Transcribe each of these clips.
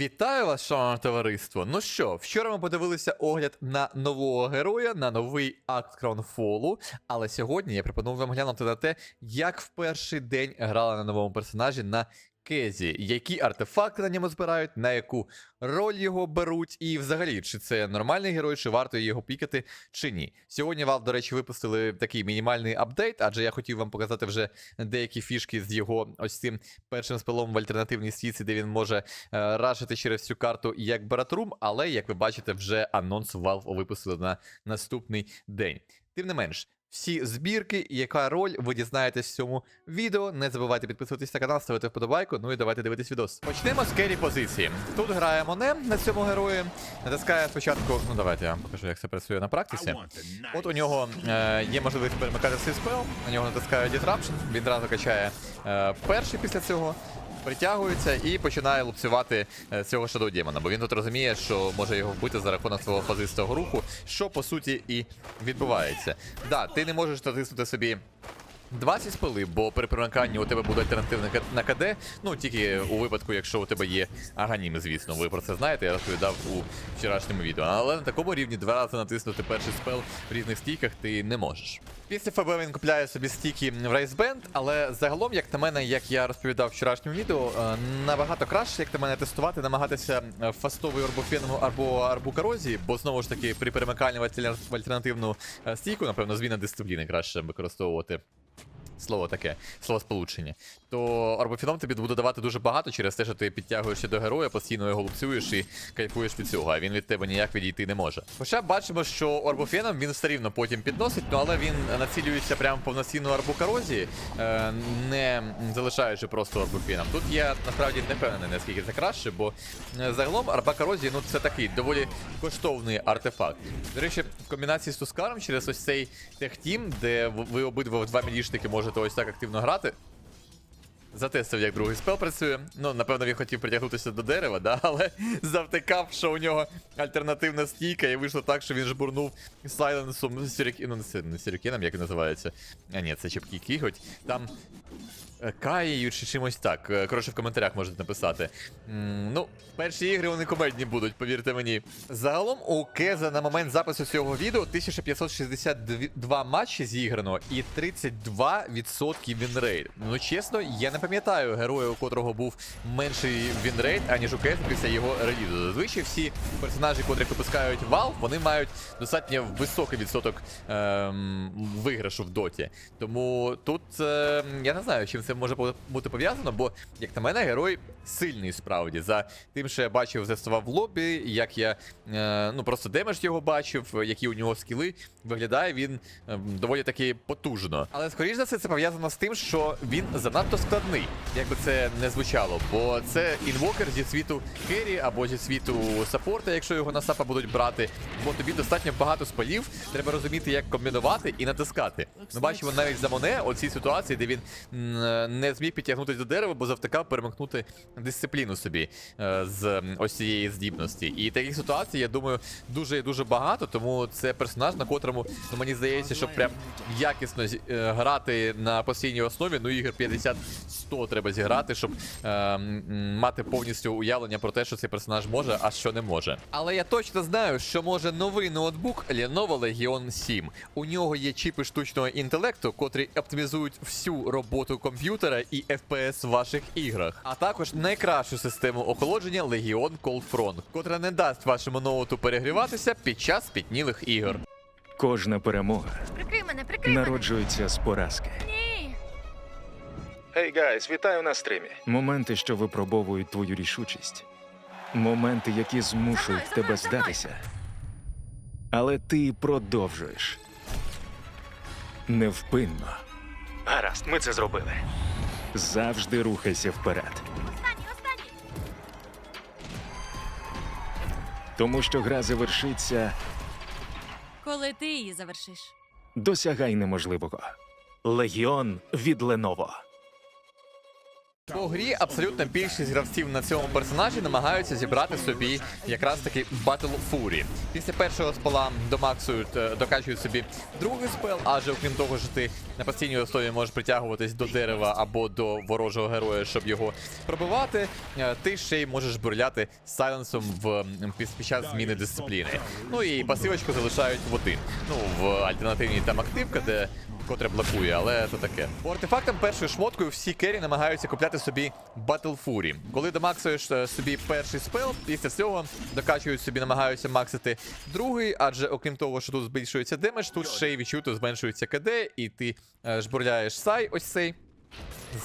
Вітаю вас, шановне товариство. Ну що, вчора ми подивилися огляд на нового героя, на новий акт Кронфолу. Але сьогодні я пропоную вам глянути на те, як в перший день грали на новому персонажі на Кезі, які артефакти на ньому збирають, на яку роль його беруть, і взагалі, чи це нормальний герой, чи варто його пікати, чи ні. Сьогодні Valve, до речі, випустили такий мінімальний апдейт, адже я хотів вам показати вже деякі фішки з його ось цим першим спелом в альтернативній світі, де він може е, рашити через цю карту як Баратрум, але, як ви бачите, вже анонс Valve випустили на наступний день. Тим не менш. Всі збірки, яка роль, ви дізнаєтесь в цьому відео. Не забувайте підписуватись на канал, ставити вподобайку. Ну і давайте дивитись відос. Почнемо з керрі позиції. Тут грає Моне на цьому герої. Натискає спочатку. Ну давайте я вам покажу, як це працює на практиці. От у нього е, є можливість перемикати свій спел, на нього натискає Disruption, він одразу качає е, перший після цього. Притягується і починає лупцювати е, цього Демона, бо він тут розуміє, що може його вбити за рахунок свого фазистого руху, що по суті і відбувається. Да, ти не можеш натиснути собі 20 спили, бо при примиканні у тебе буде альтернативна К- на КД. Ну тільки у випадку, якщо у тебе є аганіми, звісно. Ви про це знаєте, я розповідав у вчорашньому відео. Але на такому рівні два рази натиснути перший спел в різних стійках ти не можеш. Після ФБ він купляє собі стійки в Рейсбенд, але загалом, як на мене, як я розповідав в вчорашньому відео, е, набагато краще, як на мене, тестувати, намагатися е, фастовою арбофеном або арбукарозі, бо знову ж таки при перемиканні в альтернативну е, стійку, напевно, зміна дисципліни краще використовувати. Слово таке, слово сполучення. То арбофіном тобі буде давати дуже багато через те, що ти підтягуєшся до героя, постійно його лупцюєш і кайфуєш від цього, а він від тебе ніяк відійти не може. Хоча бачимо, що арбофеном він все рівно потім підносить, ну але він націлюється прямо в повноцінну арбукарозі, е, не залишаючи просто арбофеном. Тут я насправді не впевнений, наскільки це краще, бо е, загалом арбакарозі ну це такий доволі коштовний артефакт. До речі, в комбінації з Тускаром через ось цей техтім, де ви обидва в два мілішники можете ось так активно грати. Затестив, як другий спел працює. Ну, напевно, він хотів притягнутися до дерева, да? але завтикав, що у нього альтернативна стійка, і вийшло так, що він жбурнув сайленсом сірік... ну, не сі- як називається. А ні, це чіпкий кіготь. Там Каєю чи чимось так. Е, Коротше, в коментарях можете написати. Ну, перші ігри вони комедні будуть, повірте мені. Загалом у Кеза на момент запису цього відео 1562 матчі зіграно і 32% вінрейт. Ну чесно, я не пам'ятаю героя, у котрого був менший вінрейт, аніж у Кеза після його релізу. Зазвичай всі персонажі, котрих випускають Valve, вони мають достатньо високий відсоток ем, виграшу в доті. Тому тут е, я не знаю, чим це може бути пов'язано, бо, як на мене, герой сильний справді. За тим, що я бачив, застував лобі, як я е, ну просто демедж його бачив, які у нього скіли, виглядає він ем, доволі таки потужно. Але скоріш за все, це пов'язано з тим, що він занадто складний, як би це не звучало. Бо це інвокер зі світу керрі або зі світу саппорта, якщо його на сапа будуть брати. Бо тобі достатньо багато спалів, треба розуміти, як комбінувати і натискати. Ми бачимо навіть за Моне оцій ситуації, де він м, не зміг підтягнутися до дерева, бо завтикав перемикнути дисципліну собі е, з ось цієї здібності. І таких ситуацій, я думаю, дуже дуже багато, тому це персонаж, на котрому ну, мені здається, що прям якісно е, грати на постійній основі. Ну, ігор 50-100 треба зіграти, щоб е, мати повністю уявлення про те, що цей персонаж може, а що не може. Але я точно знаю, що може новий ноутбук Lenovo Legion 7. У нього є чіпи штучного інтелекту, котрі оптимізують всю роботу комп'ютера і FPS в ваших іграх. А також найкращу систему охолодження Legion Cold Front, котра не дасть вашому ноуту перегріватися під час спітнілих ігор. Кожна перемога Прикрий мене, прикрий мене. народжується з поразки. Ні. Гей, гайс, вітаю на стрімі. Моменти, що випробовують твою рішучість. Моменти, які змушують За мною, тебе за мною. здатися. Але ти продовжуєш. Невпинно. Гаразд, ми це зробили. Завжди рухайся вперед. Останній, останній. Тому що гра завершиться, Коли ти її завершиш. досягай неможливого. Легіон від Леново. По грі абсолютно більшість гравців на цьому персонажі намагаються зібрати собі якраз таки Battle Fury. Після першого спала домаксують, е, докачують собі другий спел, адже окрім того, що ти на постійній основі можеш притягуватись до дерева або до ворожого героя, щоб його пробивати, е, ти ще й можеш бурляти сайленсом в під, час зміни дисципліни. Ну і пасивочку залишають в один. Ну, в альтернативній там активка, де котре блокує, але це таке. По артефактам першою шмоткою всі кері намагаються купляти собі Battle Fury. Коли домаксуєш е, собі перший спел, після цього докачують собі, намагаються максити другий, адже окрім того, що тут збільшується демедж, тут ще й відчуто зменшується КД, і ти е, жбурляєш сай ось цей.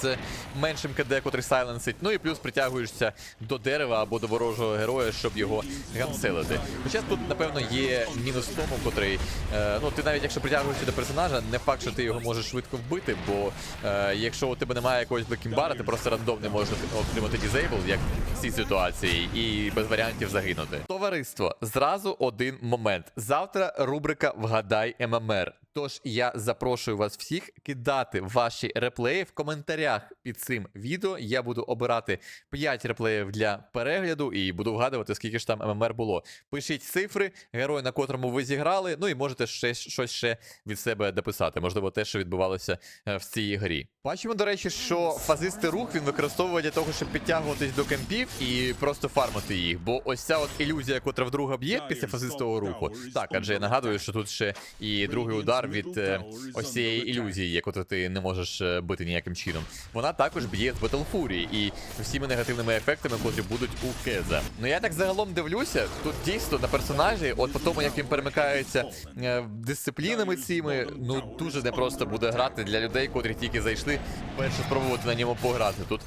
З меншим КД, котрий сайленсить, ну і плюс притягуєшся до дерева або до ворожого героя, щоб його ганселити. Хоча тут, напевно, є мінус в тому, котрий. Е, ну, ти навіть якщо притягуєшся до персонажа, не факт, що ти його можеш швидко вбити, бо е, якщо у тебе немає якогось блекімбара, ти просто рандомно можеш отримати дізейбл, як в цій ситуації, і без варіантів загинути. Товариство, зразу один момент. Завтра рубрика Вгадай ММР. Тож я запрошую вас всіх кидати ваші реплеї в коментарях під цим відео. Я буду обирати 5 реплеїв для перегляду і буду вгадувати, скільки ж там ММР було. Пишіть цифри, герой, на котрому ви зіграли. Ну і можете ще щось ще від себе дописати. Можливо, те, що відбувалося е, в цій грі. Бачимо, до речі, що фазистий рух він використовує для того, щоб підтягуватись до кемпів і просто фармити їх. Бо ось ця от ілюзія, котра вдруга б'є після фазистого руху. Так, адже я нагадую, що тут ще і другий удар від е, ось цієї ілюзії, котру ти не можеш е, бити ніяким чином. Вона також б'є з Fury і всіми негативними ефектами, котрі будуть у Кеза. Ну я так загалом дивлюся, тут дійсно на персонажі, от по тому, як він перемикається е, дисциплінами цими, ну дуже непросто буде грати для людей, котрі тільки зайшли перше спробувати на ньому пограти. Тут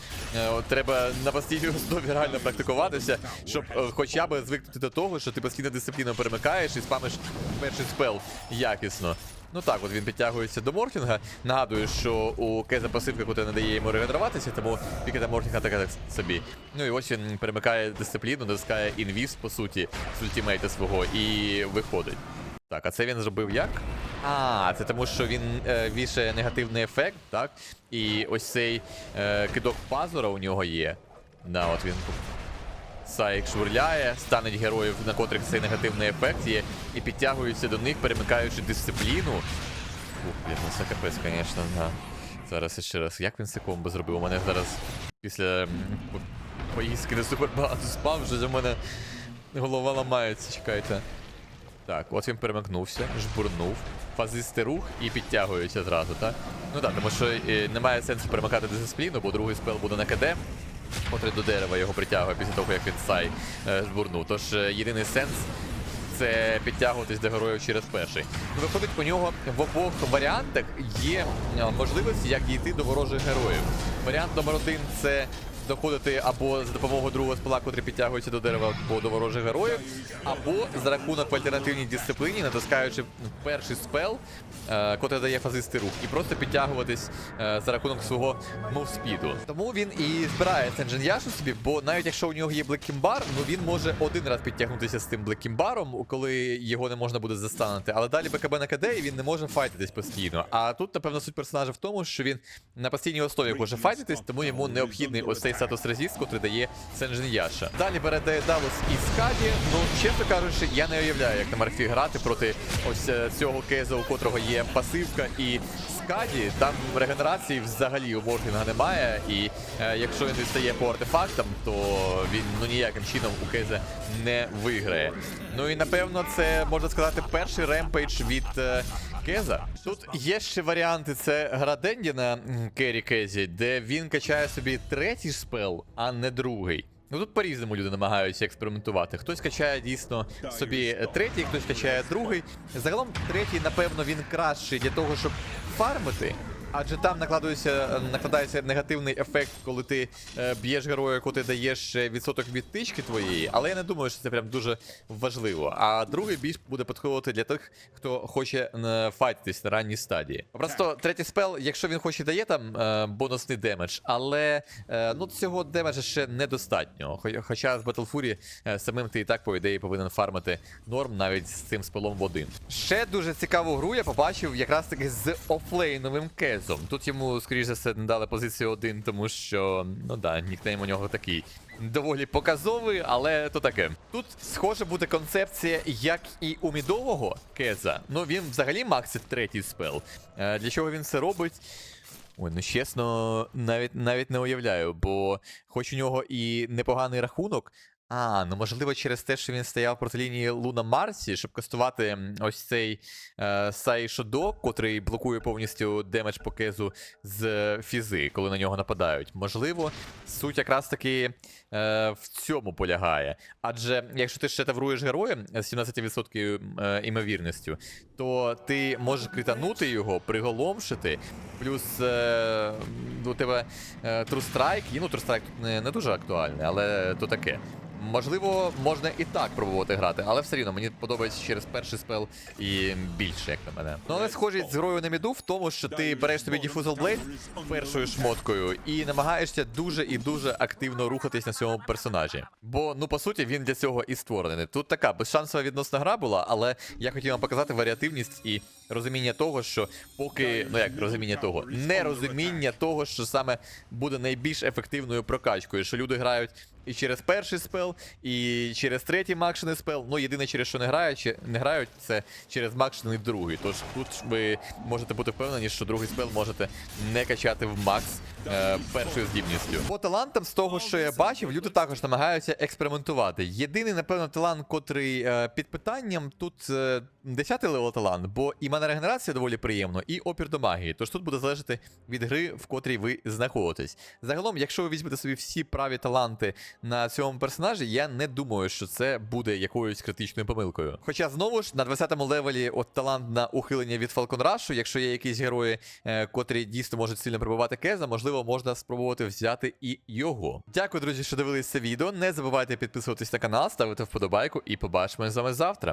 от, треба на постійній основі реально практикуватися, щоб хоча б звикнути до того, що ти постійно дисципліну перемикаєш і спамиш перший спел якісно. Ну так, от він підтягується до Морфінга. Нагадую, що у Кеза пасивка, котра не дає йому регенеруватися, тому пікета Морфінга така так собі. Ну і ось він перемикає дисципліну, натискає інвіз, по суті, з ультімейта свого і виходить. Так, а це він зробив як? А, це тому, що він е, вішає негативний ефект, так? І ось цей е, кидок пазура у нього є. Да, от він Сайк швирляє, стануть героїв, на котрих цей негативний ефект є, і підтягуються до них, перемикаючи дисципліну. Ух, блін, ну це капець, звісно, да. Зараз ще раз. Як він це комбо зробив? У мене зараз після поїздки не супер багато спав, вже у мене голова ламається, чекайте. Так, от він перемикнувся, жбурнув, фазистий рух і підтягується зразу, так? Ну так, тому що е, немає сенсу перемикати дисципліну, бо другий спел буде на КД, котрий до дерева його притягує після того, як він сай збурнув. жбурнув. Тож е, єдиний сенс це підтягуватись до героїв через перший. Виходить, по нього в обох варіантах є е, можливості, як дійти до ворожих героїв. Варіант номер один це доходити або за допомогою другого спела, котрий підтягується до дерева, або до ворожих героїв, або за рахунок в альтернативній дисципліні, натискаючи перший спел, е, котрий дає фазистий рух, і просто підтягуватись е, за рахунок свого мовспіду. Тому він і збирає Сенджин Яшу собі, бо навіть якщо у нього є Блекімбар, ну він може один раз підтягнутися з тим Блекімбаром, коли його не можна буде застанути. Але далі БКБ на КД і він не може файтитись постійно. А тут, напевно, суть персонажа в тому, що він на постійній основі може файтитись, тому йому необхідний ось цей статус резіст, котрий дає Сенджин Яша. Далі бере Дейдалус і Скаді. Ну, чесно кажучи, я не уявляю, як на Марфі грати проти ось е, цього кейза, у котрого є пасивка і Скаді. Там регенерації взагалі у Морфінга немає. І е, якщо він відстає по артефактам, то він ну ніяким чином у кейза не виграє. Ну і напевно це можна сказати перший ремпейдж від. е, Кеза. Тут є ще варіанти. Це гра Денді на Керрі Кезі, де він качає собі третій спел, а не другий. Ну тут по-різному люди намагаються експериментувати. Хтось качає дійсно собі третій, хтось качає другий. Загалом третій, напевно, він кращий для того, щоб фармити. Адже там накладається, накладається негативний ефект, коли ти е, б'єш героя, яку ти даєш е, відсоток від тички твоєї, але я не думаю, що це прям дуже важливо. А другий більш буде підходити для тих, хто хоче е, файтитись на ранній стадії. Просто третій спел, якщо він хоч і дає там е, бонусний демедж, але е, ну цього демеджа ще недостатньо. Хоча з Battle Fury е, самим ти і так, по ідеї, повинен фармити норм навіть з цим спелом в один. Ще дуже цікаву гру я побачив якраз таки з офлейновим кез. Кезом. Тут йому, скоріш за все, не дали позицію один, тому що, ну да, нікнейм у нього такий доволі показовий, але то таке. Тут схоже буде концепція, як і у мідового Кеза. Ну він взагалі максить третій спел. Е, Для чого він це робить? Ой, ну чесно, навіть навіть не уявляю, бо хоч у нього і непоганий рахунок. А, ну можливо, через те, що він стояв проти лінії Луна Марсі, щоб кастувати ось цей е, Сай Шодо, котрий блокує повністю демедж по кезу з е, фізи, коли на нього нападають. Можливо, суть якраз таки е, в цьому полягає. Адже якщо ти ще тавруєш героя з 17% е, імовірністю, то ти можеш кританути його, приголомшити. Плюс е, у тебе е, Strike, і ну Strike тут не, не дуже актуальний, але то таке. Можливо, можна і так пробувати грати, але все рівно мені подобається через перший спел і більше, як на мене. Ну але схожість з грою на міду в тому, що ти береш собі Diffusal Blade першою шмоткою і намагаєшся дуже і дуже активно рухатись на цьому персонажі. Бо, ну по суті, він для цього і створений. Тут така безшансова відносна гра була, але я хотів вам показати варіативність і розуміння того, що поки, ну як розуміння того, нерозуміння того, що саме буде найбільш ефективною прокачкою, що люди грають і через перший спел, і через третій макшений спел. Ну, єдине, через що не грають, не грають, це через макшений другий. Тож тут ви можете бути впевнені, що другий спел можете не качати в макс е, першою здібністю. По талантам, з того, що я бачив, люди також намагаються експериментувати. Єдиний, напевно, талант, котрий е, під питанням, тут е, 10 левел талант, бо і мана регенерація доволі приємно, і опір до магії. Тож тут буде залежати від гри, в котрій ви знаходитесь. Загалом, якщо ви візьмете собі всі праві таланти на цьому персонажі, я не думаю, що це буде якоюсь критичною помилкою. Хоча знову ж на 20-му левелі от талант на ухилення від Falcon Rush, якщо є якісь герої, е, котрі дійсно можуть сильно прибувати Кеза, можливо, можна спробувати взяти і його. Дякую, друзі, що дивились це відео. Не забувайте підписуватись на канал, ставити вподобайку і побачимось з вами завтра.